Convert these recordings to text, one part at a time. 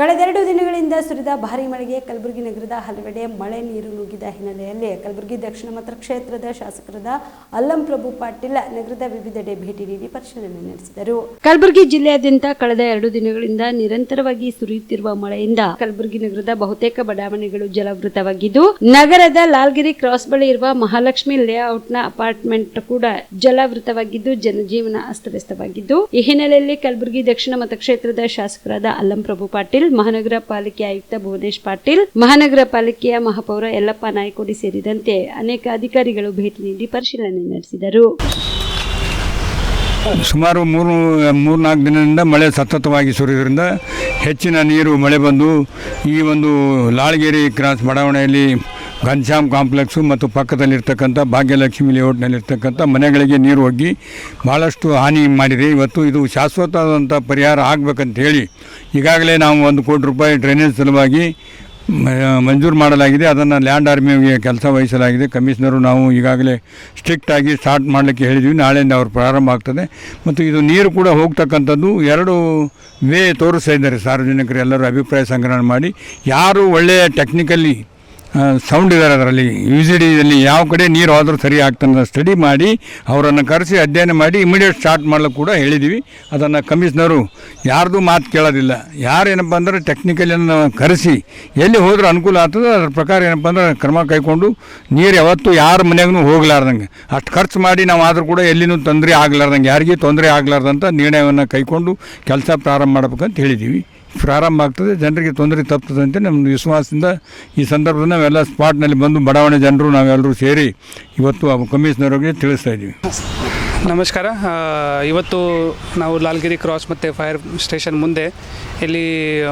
ಕಳೆದೆರಡು ದಿನಗಳಿಂದ ಸುರಿದ ಭಾರೀ ಮಳೆಗೆ ಕಲಬುರಗಿ ನಗರದ ಹಲವೆಡೆ ಮಳೆ ನೀರು ನುಗ್ಗಿದ ಹಿನ್ನೆಲೆಯಲ್ಲಿ ಕಲಬುರಗಿ ದಕ್ಷಿಣ ಮತಕ್ಷೇತ್ರದ ಶಾಸಕರಾದ ಅಲ್ಲಂ ಪ್ರಭು ಪಾಟೀಲ್ ನಗರದ ವಿವಿಧೆಡೆ ಭೇಟಿ ನೀಡಿ ಪರಿಶೀಲನೆ ನಡೆಸಿದರು. ಕಲಬುರಗಿ ಜಿಲ್ಲೆಯಾದ್ಯಂತ ಕಳೆದ ಎರಡು ದಿನಗಳಿಂದ ನಿರಂತರವಾಗಿ ಸುರಿಯುತ್ತಿರುವ ಮಳೆಯಿಂದ ಕಲಬುರಗಿ ನಗರದ ಬಹುತೇಕ ಬಡಾವಣೆಗಳು ಜಲಾವೃತವಾಗಿದ್ದು, ನಗರದ ಲಾಲ್ಗಿರಿ ಕ್ರಾಸ್ ಬಳಿ ಇರುವ ಮಹಾಲಕ್ಷ್ಮಿ ಲೇಔಟ್ನ ಅಪಾರ್ಟ್ಮೆಂಟ್ ಕೂಡ ಜಲಾವೃತವಾಗಿದ್ದು, ಜನಜೀವನ ಅಸ್ತವ್ಯಸ್ತವಾಗಿದ್ದು, ಈ ಹಿನ್ನೆಲೆಯಲ್ಲಿ ಕಲಬುರಗಿ ದಕ್ಷಿಣ ಮತಕ್ಷೇತ್ರದ ಶಾಸಕರಾದ ಅಲ್ಲಂ ಪ್ರಭು ಪಾಟೀಲ್ ಮಹಾನಗರ ಪಾಲಿಕೆ ಆಯುಕ್ತ ಭುವನೇಶ್ ಪಾಟೀಲ್, ಮಹಾನಗರ ಪಾಲಿಕೆಯ ಮಹಾಪೌರ ಯಲ್ಲಪ್ಪ ನಾಯ್ಕೋಡಿ ಸೇರಿದಂತೆ ಅನೇಕ ಅಧಿಕಾರಿಗಳು ಭೇಟಿ ನೀಡಿ ಪರಿಶೀಲನೆ ನಡೆಸಿದರು. ಸುಮಾರು ಮೂರು, ಮೂರ್ನಾಲ್ಕು ದಿನದಿಂದ ಮಳೆ ಸತತವಾಗಿ ಸುರಿಯೋದ್ರಿಂದ ಹೆಚ್ಚಿನ ನೀರು ಮಳೆ ಬಂದು ಈ ಒಂದು ಲಾಳಗೇರಿ ಕ್ರಾಸ್ ಬಡಾವಣೆಯಲ್ಲಿ ಘನಶ್ಯಾಮ್ ಕಾಂಪ್ಲೆಕ್ಸು ಮತ್ತು ಪಕ್ಕದಲ್ಲಿರ್ತಕ್ಕಂಥ ಭಾಗ್ಯಲಕ್ಷ್ಮಿ ಲೇಔಟ್ನಲ್ಲಿರ್ತಕ್ಕಂಥ ಮನೆಗಳಿಗೆ ನೀರು ಹೋಗಿ ಭಾಳಷ್ಟು ಹಾನಿ ಮಾಡಿದೆ. ಇವತ್ತು ಇದು ಶಾಶ್ವತವಾದಂಥ ಪರಿಹಾರ ಆಗಬೇಕಂತ ಹೇಳಿ ಈಗಾಗಲೇ ನಾವು ಒಂದು ಕೋಟಿ ರೂಪಾಯಿ ಡ್ರೈನೇಜ್ ಸಲುವಾಗಿ ಮಂಜೂರು ಮಾಡಲಾಗಿದೆ. ಅದನ್ನು ಲ್ಯಾಂಡ್ ಆರ್ಮಿಗೆ ಕೆಲಸ ವಹಿಸಲಾಗಿದೆ. ಕಮಿಷನರು ನಾವು ಈಗಾಗಲೇ ಸ್ಟ್ರಿಕ್ಟಾಗಿ ಸ್ಟಾರ್ಟ್ ಮಾಡಲಿಕ್ಕೆ ಹೇಳಿದ್ವಿ. ನಾಳೆಯಿಂದ ಅವ್ರು ಪ್ರಾರಂಭ ಆಗ್ತದೆ. ಮತ್ತು ಇದು ನೀರು ಕೂಡ ಹೋಗ್ತಕ್ಕಂಥದ್ದು ಎರಡು ವೇ ತೋರಿಸ್ತಾ ಇದ್ದಾರೆ. ಸಾರ್ವಜನಿಕರು ಎಲ್ಲರೂ ಅಭಿಪ್ರಾಯ ಸಂಗ್ರಹಣೆ ಮಾಡಿ ಯಾರು ಒಳ್ಳೆಯ ಟೆಕ್ನಿಕಲಿ ಸೌಂಡ್ ಇದ್ದಾರೆ ಅದರಲ್ಲಿ. ಯು ಸಿ ಡಿಯಲ್ಲಿ ಯಾವ ಕಡೆ ನೀರು ಹೋದರೂ ಸರಿ ಆಗ್ತದೆ ಸ್ಟಡಿ ಮಾಡಿ, ಅವರನ್ನು ಕರೆಸಿ ಅಧ್ಯಯನ ಮಾಡಿ ಇಮಿಡಿಯೇಟ್ ಸ್ಟಾರ್ಟ್ ಮಾಡಲು ಕೂಡ ಹೇಳಿದ್ದೀವಿ ಅದನ್ನು ಕಮಿಷನರು ಯಾರ್ದು ಮಾತು ಕೇಳೋದಿಲ್ಲ. ಯಾರೇನಪ್ಪ ಅಂದ್ರೆ ಟೆಕ್ನಿಕಲಿಯನ್ನು ಕರೆಸಿ, ಎಲ್ಲಿ ಹೋದರೂ ಅನುಕೂಲ ಆಗ್ತದೆ, ಅದ್ರ ಪ್ರಕಾರ ಏನಪ್ಪ ಅಂದ್ರೆ ಕ್ರಮ ಕೈಕೊಂಡು ನೀರು ಯಾವತ್ತೂ ಯಾರ ಮನೆಗೂ ಹೋಗ್ಲಾರ್ದಂಗೆ. ಅಷ್ಟು ಖರ್ಚು ಮಾಡಿ ನಾವು ಆದರೂ ಕೂಡ ಎಲ್ಲಿನೂ ತೊಂದರೆ ಆಗ್ಲಾರ್ದಂಗೆ. ಯಾರಿಗೂ ತೊಂದರೆ ಆಗ್ಲಾರ್ದಂಥ ನಿರ್ಣಯವನ್ನು ಕೈಕೊಂಡು ಕೆಲಸ ಪ್ರಾರಂಭ ಮಾಡ್ಬೇಕಂತ ಹೇಳಿದ್ದೀವಿ ಪ್ರಾರಂಭ ಆಗ್ತದೆ. ಜನರಿಗೆ ತೊಂದರೆ ತಪ್ತದೆ ಅಂತ ನಮ್ಮ ವಿಶ್ವಾಸದಿಂದ ಈ ಸಂದರ್ಭದಲ್ಲಿ ನಾವೆಲ್ಲ ಸ್ಪಾಟ್ನಲ್ಲಿ ಬಂದು ಬಡಾವಣೆ ಜನರು ನಾವೆಲ್ಲರೂ ಸೇರಿ ಇವತ್ತು ಕಮಿಷನರ್ಗೆ ತಿಳಿಸ್ತಾ ಇದ್ದೀವಿ. ನಮಸ್ಕಾರ. ಇವತ್ತು ನಾವು ಲಾಲ್ಗಿರಿ ಕ್ರಾಸ್ ಮತ್ತು ಫೈರ್ ಸ್ಟೇಷನ್ ಮುಂದೆ ಇಲ್ಲಿ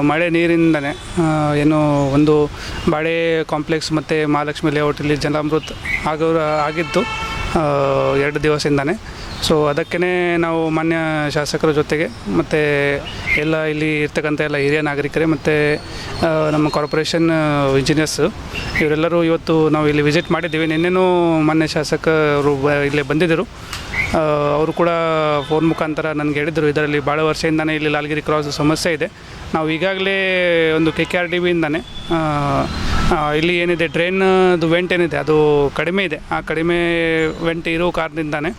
ಮಳೆ ನೀರಿಂದನೇ ಏನು ಒಂದು ಬಾಳೆ ಕಾಂಪ್ಲೆಕ್ಸ್ ಮತ್ತು ಮಹಾಲಕ್ಷ್ಮಿ ಲೇಔಟ್ ಇಲ್ಲಿ ಜಲಾಮೃತ್ ಆಗೋ ಆಗಿದ್ದು ಆ, ಎರಡು ದಿವಸದಿಂದನೇ. ಸೊ ಅದಕ್ಕೇ ನಾವು ಮಾನ್ಯ ಶಾಸಕರ ಜೊತೆಗೆ ಮತ್ತು ಎಲ್ಲ ಇಲ್ಲಿ ಇರ್ತಕ್ಕಂಥ ಎಲ್ಲ ಹಿರಿಯ ನಾಗರಿಕರೇ ಮತ್ತು ನಮ್ಮ ಕಾರ್ಪೊರೇಷನ್ ಇಂಜಿನಿಯರ್ಸ್ ಇವರೆಲ್ಲರೂ ಇವತ್ತು ನಾವು ಇಲ್ಲಿ ವಿಸಿಟ್ ಮಾಡಿದ್ದೀವಿ. ನಿನ್ನೆನೂ ಮಾನ್ಯ ಶಾಸಕರು ಬ, ಇಲ್ಲೇ ಬಂದಿದ್ದರು. ಅವರು ಕೂಡ ಫೋನ್ ಮುಖಾಂತರ ನನಗೆ ಹೇಳಿದರು, ಇದರಲ್ಲಿ ಭಾಳ ವರ್ಷದಿಂದನೇ ಇಲ್ಲಿ ಲಾಲ್ಗಿರಿ ಕ್ರಾಸ್ ಸಮಸ್ಯೆ ಇದೆ. ನಾವು ಈಗಾಗಲೇ ಒಂದು ಕೆ ಕೆ ಆರ್ ಡಿ ಬಿಯಿಂದನೇ ಇಲ್ಲಿ ಏನಿದೆ ಡ್ರೈನ್ದು ವೆಂಟ್ ಏನಿದೆ, ಅದು ಕಡಿಮೆ ಇದೆ. ಆ ಕಡಿಮೆ ವೆಂಟ್ ಇರೋ ಕಾರಣದಿಂದಾನೆ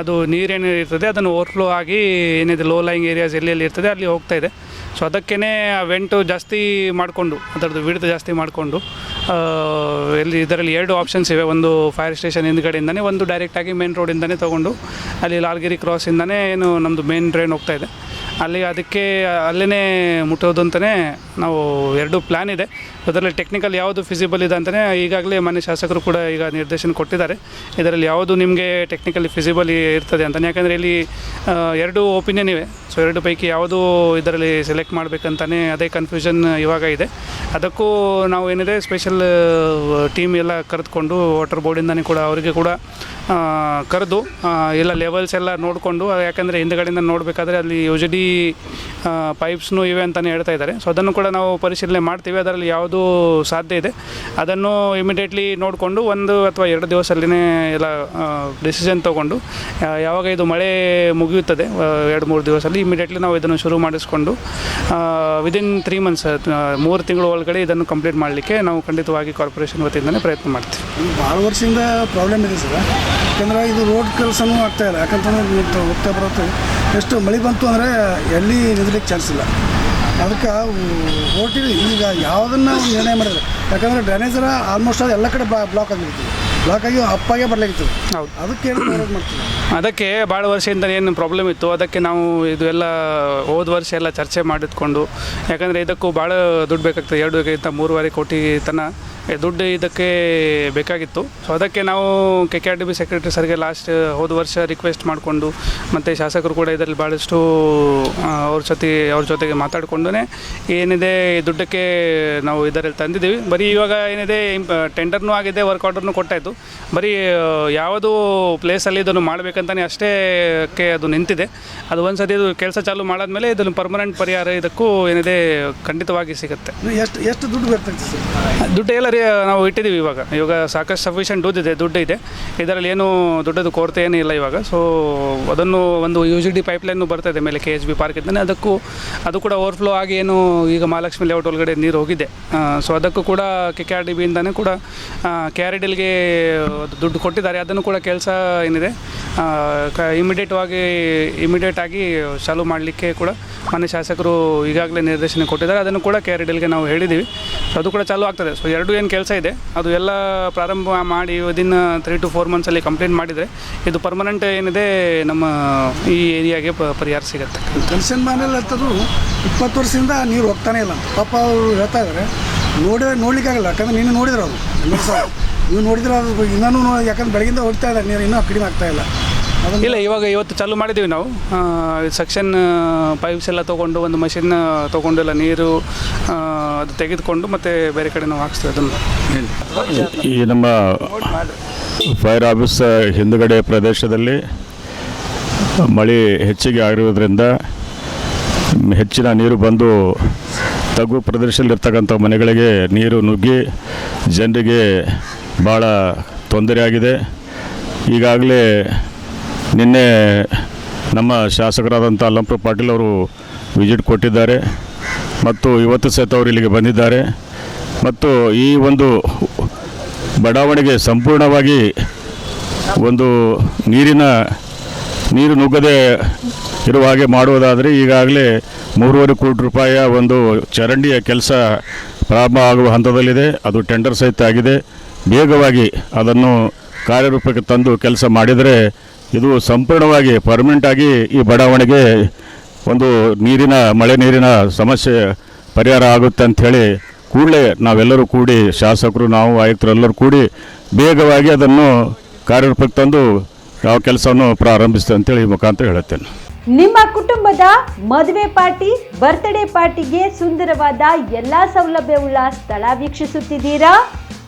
ಅದು ನೀರೇನು ಇರ್ತದೆ, ಅದನ್ನು ಓವರ್ಫ್ಲೋ ಆಗಿ ಏನಿದೆ ಲೋ ಲೈಂಗ್ ಏರಿಯಾಸ್ ಎಲ್ಲೆಲ್ಲಿ ಇರ್ತದೆ, ಅಲ್ಲಿ ಹೋಗ್ತಾ ಇದೆ. ಸೊ ಅದಕ್ಕೇ ಆ ವೆಂಟು ಜಾಸ್ತಿ ಮಾಡಿಕೊಂಡು, ಅದರದ್ದು ವಿಡ್ತ್ ಜಾಸ್ತಿ ಮಾಡಿಕೊಂಡು ಎಲ್ಲಿ ಇದರಲ್ಲಿ ಎರಡು ಆಪ್ಷನ್ಸ್ ಇವೆ. ಒಂದು ಫೈರ್ ಸ್ಟೇಷನ್ ಹಿಂದ್ಗಡೆಯಿಂದನೇ, ಒಂದು ಡೈರೆಕ್ಟಾಗಿ ಮೇನ್ ರೋಡಿಂದನೇ ತೊಗೊಂಡು, ಅಲ್ಲಿ ಲಾಲ್ಗಿರಿ ಕ್ರಾಸಿಂದನೇ ಏನು ನಮ್ಮದು ಮೇನ್ ಟ್ರೈನ್ ಹೋಗ್ತಾ ಇದೆ. ಅಲ್ಲಿ ಅದಕ್ಕೆ ಅಲ್ಲೇ ಮುಟ್ಟೋದು ಅಂತಲೇ ನಾವು ಎರಡು ಪ್ಲ್ಯಾನ್ ಇದೆ. ಅದರಲ್ಲಿ ಟೆಕ್ನಿಕಲ್ ಯಾವುದು ಫಿಸಿಬಲ್ ಇದೆ ಅಂತಲೇ ಈಗಾಗಲೇ ಮನೆ ಶಾಸಕರು ಕೂಡ ಈಗ ನಿರ್ದೇಶನ ಕೊಟ್ಟಿದ್ದಾರೆ. ಇದರಲ್ಲಿ ಯಾವುದು ನಿಮಗೆ ಟೆಕ್ನಿಕಲಿ ಫಿಸಿಬಲ್ ಇರ್ತದೆ ಅಂತಲೇ ಯಾಕಂದರೆ ಇಲ್ಲಿ ಎರಡು ಒಪಿನಿಯನ್ ಇವೆ. ಸೊ ಎರಡು ಪೈಕಿ ಯಾವುದು ಇದರಲ್ಲಿ ಸೆಲೆಕ್ಟ್ ಮಾಡಬೇಕಂತಲೇ ಅದೇ ಕನ್ಫ್ಯೂಷನ್ ಇವಾಗ ಇದೆ. ಅದಕ್ಕೂ ನಾವು ಏನಿದೆ ಸ್ಪೆಷಲ್ ಟೀಮ್ ಎಲ್ಲ ಕರೆದುಕೊಂಡು ವಾಟರ್ ಬೋರ್ಡಿಂದನೇ ಕೂಡ ಅವರಿಗೆ ಕೂಡ ಕರೆದು ಎಲ್ಲ ಲೆವೆಲ್ಸ್ ಎಲ್ಲ ನೋಡಿಕೊಂಡು ಯಾಕಂದರೆ ಹಿಂದುಗಡೆಯಿಂದ ನೋಡಬೇಕಾದ್ರೆ ಅಲ್ಲಿ ಯು ಜಿ ಡಿ ಪೈಪ್ಸ್ನು ಇವೆ ಅಂತಲೇ ಹೇಳ್ತಾ ಇದ್ದಾರೆ. ಸೊ ಅದನ್ನು ಕೂಡ ನಾವು ಪರಿಶೀಲನೆ ಮಾಡ್ತೀವಿ. ಅದರಲ್ಲಿ ಯಾವುದು ಸಾಧ್ಯ ಇದೆ. ಅದನ್ನು ಇಮಿಡಿಯೇಟ್ಲಿ ನೋಡಿಕೊಂಡು, ಒಂದು ಅಥವಾ ಎರಡು ದಿವಸದಲ್ಲಿನೇ ಎಲ್ಲ ಡಿಸಿಷನ್ ತೊಗೊಂಡು ಯಾವಾಗ ಇದು ಮಳೆ ಮುಗಿಯುತ್ತದೆ ಎರಡು, ಮೂರು ದಿವಸದಲ್ಲಿ ಇಮಿಡಿಯೇಟ್ಲಿ ನಾವು ಇದನ್ನು ಶುರು ಮಾಡಿಸ್ಕೊಂಡು ವಿದಿನ್ ತ್ರೀ ಮಂತ್ಸ್ ಮೂರು ತಿಂಗಳ ಒಳಗಡೆ ಇದನ್ನು ಕಂಪ್ಲೀಟ್ ಮಾಡಲಿಕ್ಕೆ ನಾವು ಖಂಡಿತವಾಗಿ ಕಾರ್ಪೊರೇಷನ್ ವತಿಯಿಂದಲೇ ಪ್ರಯತ್ನ ಮಾಡ್ತೀವಿ. ಭಾಳ ವರ್ಷದಿಂದ ಪ್ರಾಬ್ಲಮ್ ಇದೆ ಸರ್. ಯಾಕಂದ್ರೆ ಇದು ರೋಡ್ ಕೆಲಸನೂ ಆಗ್ತಾ ಇಲ್ಲ. ಯಾಕಂತಂದ್ರೆ ಹೋಗ್ತಾ ಬರುತ್ತೆ. ಎಷ್ಟು ಮಳೆ ಬಂತು ಅಂದರೆ ಎಲ್ಲಿ ನಿಲ್ಲಕ್ಕೆ ಚಾನ್ಸ್ ಇಲ್ಲ. ಅದಕ್ಕೆ ಓಟಿ ಈಗ ಯಾವುದನ್ನು ನಿರ್ಣಯ ಮಾಡಿದ್ರೆ. ಯಾಕಂದರೆ ಡ್ರೈನೇಜರ ಆಲ್ಮೋಸ್ಟ್ ಎಲ್ಲ ಕಡೆ ಬ್ಲಾಕ್ ಆಗಿರ್ತೀವಿ ಬ್ಲಾಕ್ ಆಗಿ ಅಪ್ಪಾಗೆ ಬರ್ಲಿಕ್ಕೆ ಹೌದು. ಅದಕ್ಕೆ ಏನು ಮಾಡ್ತೀವಿ? ಅದಕ್ಕೆ ಭಾಳ ವರ್ಷದಿಂದ ಏನು ಪ್ರಾಬ್ಲಮ್ ಇತ್ತು. ಅದಕ್ಕೆ ನಾವು ಇದು ಎಲ್ಲ ಹೋದ ವರ್ಷ ಎಲ್ಲ ಚರ್ಚೆ ಮಾಡಿದ್ಕೊಂಡು ಯಾಕಂದರೆ ಇದಕ್ಕೂ ಭಾಳ ದುಡ್ಡು ಬೇಕಾಗ್ತದೆ. ಗಂಟೆ ಮೂರುವರೆ ಕೋಟಿ ತನ ಏ, ದುಡ್ಡು ಇದಕ್ಕೆ ಬೇಕಾಗಿತ್ತು. ಸೊ ಅದಕ್ಕೆ ನಾವು K K R D B secretary ಸರ್ಗೆ ಲಾಸ್ಟ್ ಹೋದ ವರ್ಷ ರಿಕ್ವೆಸ್ಟ್ ಮಾಡಿಕೊಂಡು ಮತ್ತು ಶಾಸಕರು ಕೂಡ ಇದರಲ್ಲಿ ಭಾಳಷ್ಟು ಅವ್ರ ಜೊತೆ ಅವ್ರ ಜೊತೆಗೆ ಮಾತಾಡಿಕೊಂಡು ಏನಿದೆ ಈ ದುಡ್ಡಕ್ಕೆ ನಾವು ಇದರಲ್ಲಿ ತಂದಿದ್ದೀವಿ. ಬರೀ ಇವಾಗ ಏನಿದೆ ಟೆಂಡರ್ನೂ ಆಗಿದೆ ವರ್ಕ್ ಆರ್ಡರ್ನೂ ಕೊಟ್ಟಾಯಿತು. ಬರೀ ಯಾವುದು ಪ್ಲೇಸಲ್ಲಿ ಇದನ್ನು ಮಾಡಬೇಕಂತಲೇ ಅಷ್ಟೇ ಅದು ನಿಂತಿದೆ. ಅದು ಒಂದು ಸತಿ ಇದು ಕೆಲಸ ಚಾಲೂ ಮಾಡಾದ್ಮೇಲೆ ಇದನ್ನು ಪರ್ಮನೆಂಟ್ ಪರಿಹಾರ ಇದಕ್ಕೂ ಏನಿದೆ ಖಂಡಿತವಾಗಿ ಸಿಗುತ್ತೆ. ಎಷ್ಟು ಎಷ್ಟು ದುಡ್ಡು ಬರ್ತೈತೆ ಸರ್? ದುಡ್ಡು ಎಲ್ಲ ರೀ ನಾವು ಇಟ್ಟಿದ್ದೀವಿ ಇವಾಗ. ಇವಾಗ ಸಾಕಷ್ಟು ಸಫಿಷಿಯೆಂಟ್ ದುಡ್ಡಿದೆ ದುಡ್ಡು ಇದೆ. ಇದರಲ್ಲಿ ಏನು ದುಡ್ಡದು ಕೊರತೆ ಏನೂ ಇಲ್ಲ ಇವಾಗ. ಸೊ ಅದನ್ನು ಒಂದು ಯು ಜಿ ಡಿ ಪೈಪ್ಲೈನು ಬರ್ತಾಯಿದೆ ಮೇಲೆ ಕೆ ಎಚ್ ಬಿ ಪಾರ್ಕ್ ಇದ್ದಾನೆ ಅದಕ್ಕೂ, ಅದು ಕೂಡ ಓವರ್ಫ್ಲೋ ಆಗಿ ಏನು ಈಗ ಮಹಾಲಕ್ಷ್ಮಿ ಲೇಔಟ್ ಒಳಗಡೆ ನೀರು ಹೋಗಿದೆ. ಸೊ ಅದಕ್ಕೂ ಕೂಡ ಕೆ ಕೆ ಆರ್ ಡಿ ಬಿಯಿಂದನೇ ಕೂಡ ಕೆ ಆರ್ ಡಿಲ್ಗೆ ದುಡ್ಡು ಕೊಟ್ಟಿದ್ದಾರೆ. ಅದನ್ನು ಕೂಡ ಕೆಲಸ ಏನಿದೆ ಇಮಿಡಿಯೇಟ್ವಾಗಿ ಇಮಿಡಿಯೇಟ್ ಆಗಿ ಚಾಲೂ ಮಾಡಲಿಕ್ಕೆ ಕೂಡ ಮನೆ ಶಾಸಕರು ಈಗಾಗಲೇ ನಿರ್ದೇಶನ ಕೊಟ್ಟಿದ್ದಾರೆ. ಅದನ್ನು ಕೂಡ ಕೆ ಆರ್ ಡಿಲ್ಗೆ ನಾವು ಹೇಳಿದ್ದೀವಿ. ಅದು ಕೂಡ ಚಾಲೂ ಆಗ್ತದೆ. ಸೊ ಎರಡು ಏನು ಕೆಲಸ ಇದೆ. ಅದು ಎಲ್ಲ ಪ್ರಾರಂಭ ಮಾಡಿ ವಿದಿನ್ ತ್ರೀ ಟು ಫೋರ್ ಮಂತ್ಸಲ್ಲಿ ಕಂಪ್ಲೀಟ್ ಮಾಡಿದರೆ ಇದು ಪರ್ಮನೆಂಟ್ ಏನಿದೆ ನಮ್ಮ ಈ ಏರಿಯಾಗೆ ಪರಿಹಾರ ಸಿಗುತ್ತೆ. ಕನ್ಸನ್ ಮನೇಲಿ ಅಂತದ್ದು ಇಪ್ಪತ್ತು ವರ್ಷದಿಂದ ನೀರು ಹೋಗ್ತಾನೆ ಇಲ್ಲ. ಪಾಪ ಅವರು ಹೇಳ್ತಾ ಇದ್ದಾರೆ ನೋಡಿ ನೋಡ್ಲಿಕ್ಕಾಗಲ್ಲ. ಯಾಕಂದ್ರೆ ನೀನು ನೋಡಿದ್ರು ಅವರು. ನೀವು ನೋಡಿದ್ರೆ ಅದು ಇನ್ನೂ ಯಾಕಂದ್ರೆ ಬೆಳಗಿಂದ ಹೋಗ್ತಾ ಇಲ್ಲ ನೀರು ಇನ್ನೂ ಕಡಿಮೆ ಆಗ್ತಾ ಇಲ್ಲ. ಇಲ್ಲ ಇವಾಗ ಇವತ್ತು ಚಾಲು ಮಾಡಿದ್ದೀವಿ ನಾವು. ಸೆಕ್ಷನ್ ಪೈಪ್ಸ್ ಎಲ್ಲ ತೊಗೊಂಡು ಒಂದು ಮಷಿನ್ ತೊಗೊಂಡು ಎಲ್ಲ ನೀರು ಅದು ತೆಗೆದುಕೊಂಡು ಮತ್ತೆ ಬೇರೆ ಕಡೆ ನಾವು ಹಾಕ್ಸ್ತೀವಿ ಅದನ್ನು. ಈ ನಮ್ಮ ಫೈರ್ ಆಫೀಸ್ ಹಿಂದುಗಡೆ ಪ್ರದೇಶದಲ್ಲಿ ಮಳೆ ಹೆಚ್ಚಿಗೆ ಆಗಿರುವುದರಿಂದ ಹೆಚ್ಚಿನ ನೀರು ಬಂದು ತಗ್ಗು ಪ್ರದೇಶದಲ್ಲಿರ್ತಕ್ಕಂಥ ಮನೆಗಳಿಗೆ ನೀರು ನುಗ್ಗಿ ಜನರಿಗೆ ಭಾಳ ತೊಂದರೆಯಾಗಿದೆ ಈಗಾಗಲೇ ನಿನ್ನೆ ನಮ್ಮ ಶಾಸಕರಾದಂಥ ಅಲ್ಲಂಪ್ರ ಪಾಟೀಲ್ ಅವರು ವಿಸಿಟ್ ಕೊಟ್ಟಿದ್ದಾರೆ ಮತ್ತು ಇವತ್ತು ಸಹಿತ ಅವರು ಇಲ್ಲಿಗೆ ಬಂದಿದ್ದಾರೆ. ಮತ್ತು ಈ ಒಂದು ಬಡಾವಣೆಗೆ ಸಂಪೂರ್ಣವಾಗಿ ಒಂದು ನೀರಿನ, ನೀರು ನುಗ್ಗದೆ ಇರುವ ಹಾಗೆ ಮಾಡುವುದಾದರೆ ಈಗಾಗಲೇ ಮೂರುವರೆ ಕೋಟಿ ರೂಪಾಯಿಯ ಒಂದು ಚರಂಡಿಯ ಕೆಲಸ ಪ್ರಾರಂಭ ಆಗುವ ಹಂತದಲ್ಲಿದೆ. ಅದು ಟೆಂಡರ್ ಸಹಿತ ಆಗಿದೆ. ಬೇಗವಾಗಿ ಅದನ್ನು ಕಾರ್ಯರೂಪಕ್ಕೆ ತಂದು ಕೆಲಸ ಮಾಡಿದರೆ ಇದು ಸಂಪೂರ್ಣವಾಗಿ ಪರ್ಮನೆಂಟ್ ಆಗಿ ಈ ಬಡಾವಣೆಗೆ ಒಂದು ನೀರಿನ, ಮಳೆ ನೀರಿನ ಸಮಸ್ಯೆ ಪರಿಹಾರ ಆಗುತ್ತೆ ಅಂಥೇಳಿ ಕೂಡಲೇ ನಾವೆಲ್ಲರೂ ಕೂಡಿ, ಶಾಸಕರು, ನಾವು ಆಯುಕ್ತರು ಎಲ್ಲರೂ ಕೂಡಿ ಬೇಗವಾಗಿ ಅದನ್ನು ಕಾರ್ಯರೂಪಕ್ಕೆ ತಂದು ಯಾವ ಕೆಲಸವನ್ನು ಪ್ರಾರಂಭಿಸ್ತೇವೆ ಅಂತೇಳಿ ಮುಖಾಂತರ ಹೇಳುತ್ತೇನೆ. ನಿಮ್ಮ ಕುಟುಂಬದ ಮದುವೆ ಪಾರ್ಟಿ ಬರ್ತ್ಡೇ ಪಾರ್ಟಿಗೆ ಸುಂದರವಾದ ಎಲ್ಲಾ ಸೌಲಭ್ಯವುಳ್ಳ ಸ್ಥಳ ವೀಕ್ಷಿಸುತ್ತಿದ್ದೀರಾ?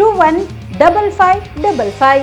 two one double five double five